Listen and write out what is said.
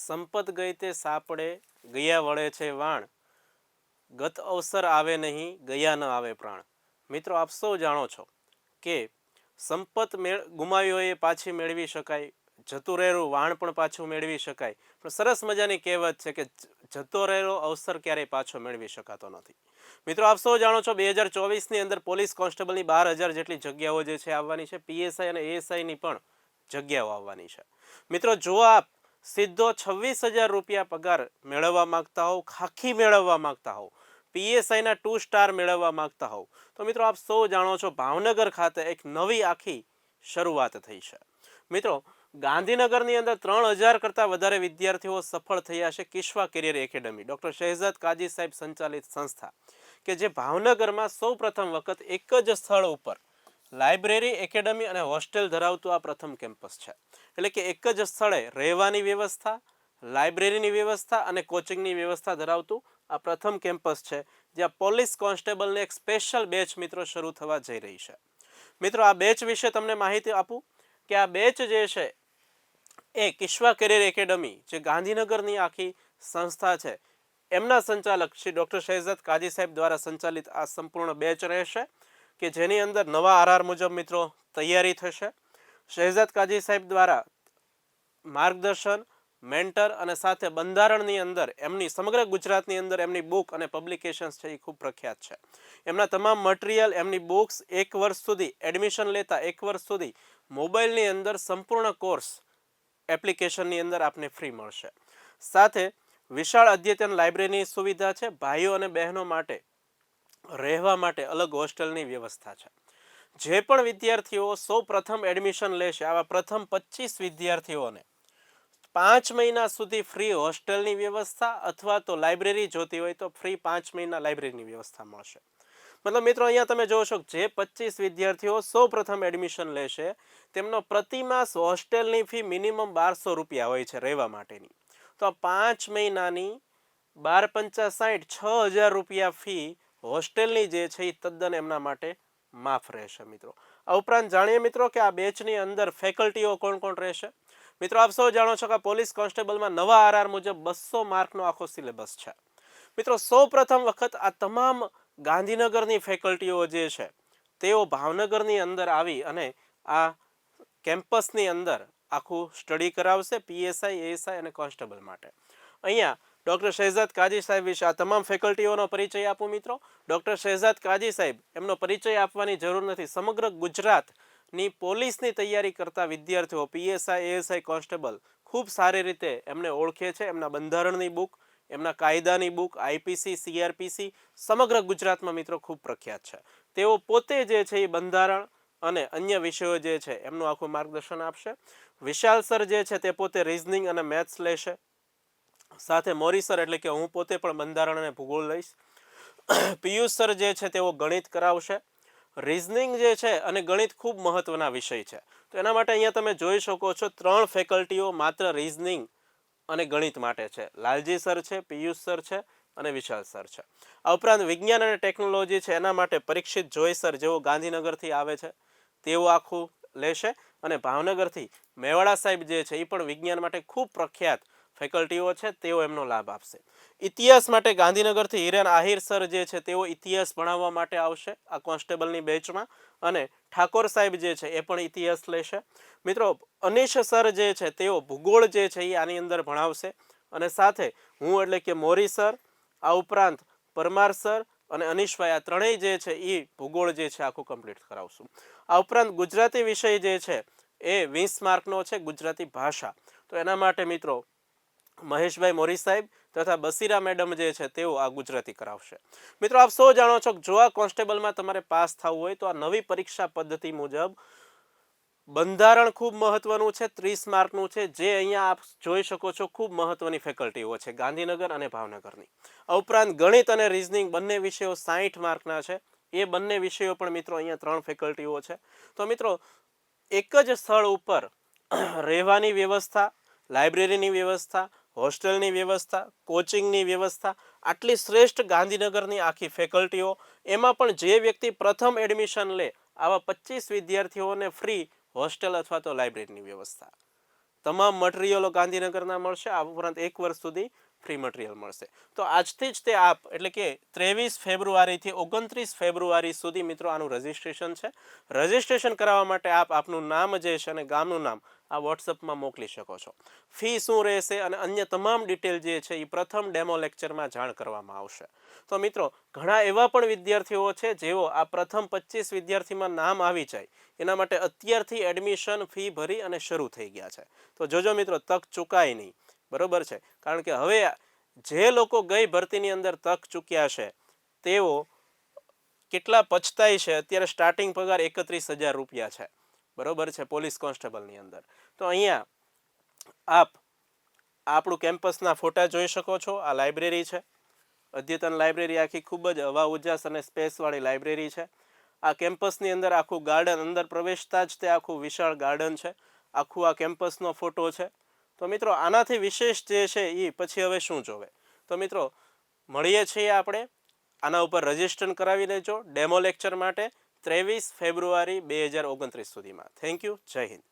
સંપત ગઈ તે સાપડે, ગયા વળે છે વાણ. ગત અવસર આવે નહીં, ગયા ન આવે પ્રાણ. મિત્રો, આપ સૌ જાણો છો કે સંપત મેળ ગુમાવી હોય એ પાછી મેળવી શકાય, જતું રહેલું વાણ પણ પાછું મેળવી શકાય. પણ સરસ મજાની કહેવત છે કે જતો રહેલો અવસર ક્યારેય પાછો મેળવી શકાતો નથી. મિત્રો, આપ સૌ જાણો છો બે હજાર ચોવીસની અંદર પોલીસ કોન્સ્ટેબલની બાર હજાર જેટલી જગ્યાઓ જે છે આવવાની છે, પીએસઆઈ અને એએસઆઈની પણ જગ્યાઓ આવવાની છે. મિત્રો, જો આપ સીધો છવ્વીસ હજાર રૂપિયા પગાર મેળવવા માંગતા હોવ, ખાખી મેળવવા માંગતા હોવ પીએસઆઈના ટુ સ્ટાર મેળવવા માંગતા હોવ. તો મિત્રો આપ સૌ જાણો છો ભાવનગર ખાતે એક નવી આખી શરૂઆત થઈ છે. મિત્રો, ગાંધીનગરની અંદર ત્રણ હજાર કરતાં વધારે વિદ્યાર્થીઓ સફળ થયા છે Kishwa career academy. Doctor Shahzad Kazi સાહેબ સંચાલિત સંસ્થા કે જે ભાવનગરમાં સૌ પ્રથમ વખત એક જ સ્થળ ઉપર લાઇબ્રેરી, એકેડમી અને હોસ્ટેલ ધરાવતું આ પ્રથમ કેમ્પસ છે. એટલે કે એક જ સ્થળે રહેવાની વ્યવસ્થા, લાઇબ્રેરીની વ્યવસ્થા અને કોચિંગની વ્યવસ્થા ધરાવતું આ પ્રથમ કેમ્પસ છે, જ્યાં પોલીસ કોન્સ્ટેબલને એક સ્પેશિયલ બેચ મિત્રો શરૂ થવા જઈ રહી છે. મિત્રો, આ બેચ વિશે તમને માહિતી આપું કે આ બેચ જે છે એ કિશ્વા કેરિયર એકેડમી, જે ગાંધીનગરની આખી સંસ્થા છે, એમના સંચાલક શ્રી ડૉક્ટર શહેજાદ કાજી સાહેબ દ્વારા સંચાલિત આ સંપૂર્ણ બેચ રહેશે, કે જેની અંદર નવા આરઆર મુજબ મિત્રો તૈયારી થશે. શહેજાદ કાજી સાહેબ દ્વારા માર્ગદર્શન, મેન્ટર અને સાથે બંધારણની અંદર એમની, સમગ્ર ગુજરાતની અંદર એમની બુક અને પબ્લિકેશન્સ છે એ ખૂબ પ્રખ્યાત છે. એમના તમામ મટીરિયલ એમની બુક્સ એક વર્ષ સુધી એડમિશન લેતા એક વર્ષ સુધી મોબાઈલની અંદર સંપૂર્ણ કોર્સ એપ્લિકેશનની અંદર આપને ફ્રી મળશે. સાથે વિશાળ અદ્યતન લાઇબ્રેરીની સુવિધા છે. ભાઈઓ અને બહેનો માટે રહેવા માટે અલગ હોસ્ટેલની વ્યવસ્થા છે. જે પણ વિદ્યાર્થીઓ સૌ પ્રથમ એડમિશન લેશે, આવા પ્રથમ પચીસ વિદ્યાર્થીઓને પાંચ મહિના સુધી ફ્રી હોસ્ટેલની વ્યવસ્થા અથવા તો લાઇબ્રેરી જોતી હોય તો ફ્રી પાંચ મહિના લાઇબ્રેરીની વ્યવસ્થા મળશે. મતલબ મિત્રો, અહીંયા તમે જોવો છો, જે પચીસ વિદ્યાર્થીઓ સૌ પ્રથમ એડમિશન લેશે, તેમનો પ્રતિમાસ હોસ્ટેલની ફી મિનિમમ બારસો રૂપિયા હોય છે રહેવા માટેની. તો પાંચ મહિનાની બાર પંચા સાઠ છ હજાર રૂપિયા ફી હોસ્ટેલની જે છે એ તદ્દન એમના માટે માફ રહેશે મિત્રો. આ ઉપરાંત જાણીએ મિત્રો કે આ બેચની અંદર ફેકલ્ટીઓ કોણ કોણ રહેશે? મિત્રો, આપ સૌ જાણો છો કે પોલીસ કોન્સ્ટેબલમાં નવા આરઆર મુજબ બસો માર્કનો આખો સિલેબસ છે. મિત્રો સૌ પ્રથમ વખત આ તમામ ગાંધીનગરની ફેકલ્ટીઓ જે છે, તેઓ ભાવનગરની અંદર આવી અને આ કેમ્પસની અંદર આખું સ્ટડી કરાવશે પીએસઆઈ, એએસઆઈ અને કોન્સ્ટેબલ માટે. અહીંયા ડૉક્ટર શહેજાદ કાજી સાહેબ વિશે આ તમામ ફેકલ્ટીઓનો પરિચય આપું મિત્રો. ડૉક્ટર શહેજાદ કાજી સાહેબ, એમનો પરિચય આપવાની જરૂર નથી. સમગ્ર ગુજરાતની પોલીસની તૈયારી કરતા વિદ્યાર્થીઓ, પીએસઆઈ, એએસઆઈ કોન્સ્ટેબલ ખૂબ સારી રીતે એમને ઓળખે છે. એમના બંધારણની બુક, એમના કાયદાની બુક, આઈપીસી, સીઆરપીસી, સમગ્ર ગુજરાતમાં મિત્રો ખૂબ પ્રખ્યાત છે. તેઓ પોતે જે છે એ બંધારણ અને અન્ય વિષયો જે છે એમનું આખું માર્ગદર્શન આપશે. વિશાલ સર જે છે તે પોતે રિઝનિંગ અને મેથ્સ લેશે. સાથે મોરી સર એટલે કે હું પોતે પણ બંધારણ અને ભૂગોળ લઈશ. પિયુષ સર જે છે તેઓ ગણિત કરાવશે. રિઝનિંગ જે છે અને ગણિત ખૂબ મહત્વના વિષય છે. તો એના માટે અહીંયા તમે જોઈ શકો છો ત્રણ ફેકલ્ટીઓ માત્ર રિઝનિંગ અને ગણિત માટે છે. લાલજી સર છે, પિયુષ સર છે અને વિશાલ સર છે. આ ઉપરાંત વિજ્ઞાન અને ટેકનોલોજી છે એના માટે પરીક્ષિત જોય સર જેઓ ગાંધીનગરથી આવે છે, તેઓ આખું લેશે. અને ભાવનગરથી મેવાડા સાહેબ જે છે એ પણ વિજ્ઞાન માટે ખૂબ પ્રખ્યાત ફેકલ્ટીઓ છે, તેઓ એમનો લાભ આપશે. ઇતિહાસ માટે ગાંધીનગરથી હિરેન આહિર સર જે છે, તેઓ ઇતિહાસ ભણાવવા માટે આવશે આ કોન્સ્ટેબલની બેચમાં અને ઠાકોર સાહેબ જે છે, એ પણ ઇતિહાસ લેશે. મિત્રો, અનિશ સર જે છે, તેઓ ભૂગોળ જે છે, એ આની અંદર ભણાવશે અને સાથે હું એટલે કે મોરી સર, આ ઉપરાંત પરમાર સર અને અનિશભાઈ, આ ત્રણેય જે છે એ ભૂગોળ જે છે, આખું કમ્પ્લીટ કરાવશું. આ ઉપરાંત ગુજરાતી વિષય જે છે, એ વીસ માર્કનો છે ગુજરાતી ભાષા. તો એના માટે મિત્રો મહેશભાઈ મોરી સાહેબ તથા બસીરા મેડમ જે છે, તેઓ આ ગુજરાતી કરાવશે. મિત્રો, આપ સૌ જાણો છો કે જો આ કોન્સ્ટેબલમાં તમારે પાસ થવું હોય તો આ નવી પરીક્ષા પદ્ધતિ મુજબ બંધારણ ખૂબ મહત્વનું છે, ત્રીસ માર્કનું છે, જે અહીંયા આપ જોઈ શકો છો ખૂબ મહત્વની ફેકલ્ટીઓ છે, ગાંધીનગર અને ભાવનગરની. ઉપરાંત ગણિત અને રિઝનિંગ બંને વિષયો સાહીઠ માર્કના છે, એ બંને વિષયો પણ મિત્રો અહીંયા ત્રણ ફેકલ્ટીઓ છે. તો મિત્રો, એક જ સ્થળ ઉપર રહેવાની વ્યવસ્થા, લાઇબ્રેરીની વ્યવસ્થા હોસ્ટેલની વ્યવસ્થા, કોચિંગની વ્યવસ્થા, આટલી શ્રેષ્ઠ ગાંધીનગરની આખી ફેકલ્ટીઓ, એમાં પણ જે વ્યક્તિ પ્રથમ એડમિશન લે, આવા પચીસ વિદ્યાર્થીઓને ફ્રી હોસ્ટેલ અથવા તો લાઇબ્રેરીની વ્યવસ્થા. તમામ મટીરિયલો ગાંધીનગરના મળશે, આ ઉપરાંત એક વર્ષ સુધી ફ્રી મટીરિયલ મળશે. તો આજથી જ તે આપ, એટલે કે ત્રેવીસ ફેબ્રુઆરીથી ઓગણત્રીસ ફેબ્રુઆરી સુધી મિત્રો આનું રજિસ્ટ્રેશન છે. રજિસ્ટ્રેશન કરાવવા માટે આપ આપનું નામ જે છે અને ગામનું નામ આ વોટ્સઅપમાં મોકલી શકો છો. ફી શું રહેશે અને અન્ય તમામ ડિટેલ જે છે એ પ્રથમ ડેમો લેક્ચરમાં જાણ કરવામાં આવશે. તો મિત્રો, ઘણા એવા પણ વિદ્યાર્થીઓ છે જેઓ આ પ્રથમ પચીસ વિદ્યાર્થીમાં નામ આવી જાય, એના માટે અત્યારથી એડમિશન ફી ભરી અને શરૂ થઈ ગયા છે. તો જોજો મિત્રો, તક ચૂકાય નહીં. બરોબર છે. કારણ કે હવે જે લોકો ગઈ ભરતીની અંદર તક ચૂક્યા છે, તેઓ કેટલા પછતાય છે, અત્યારે સ્ટાર્ટિંગ પગાર એકત્રીસ હજાર રૂપિયા છે. બરોબર છે, પોલીસ કોન્સ્ટેબલની અંદર. તો અહીંયા આપ આપણું કેમ્પસના ફોટા જોઈ શકો છો, આ લાઇબ્રેરી છે. અદ્યતન લાઇબ્રેરી આખી ખૂબ જ હવા ઉજાસ અને સ્પેસવાળી લાઇબ્રેરી છે. આ કેમ્પસની અંદર આખું ગાર્ડન અંદર પ્રવેશતા જ તે આખું વિશાળ ગાર્ડન છે. આખું આ કેમ્પસનો ફોટો છે. તો મિત્રો, આનાથી વિશેષ જે છે એ પછી હવે શું જોવે? તો મિત્રો, મળીએ છીએ આપણે. આના ઉપર રજિસ્ટર કરાવી લેજો ડેમો લેક્ચર માટે ત્રેવીસ ફેબ્રુઆરી બે હજાર ઓગણત્રીસ સુધીમાં. Thank you. જય હિન્દ.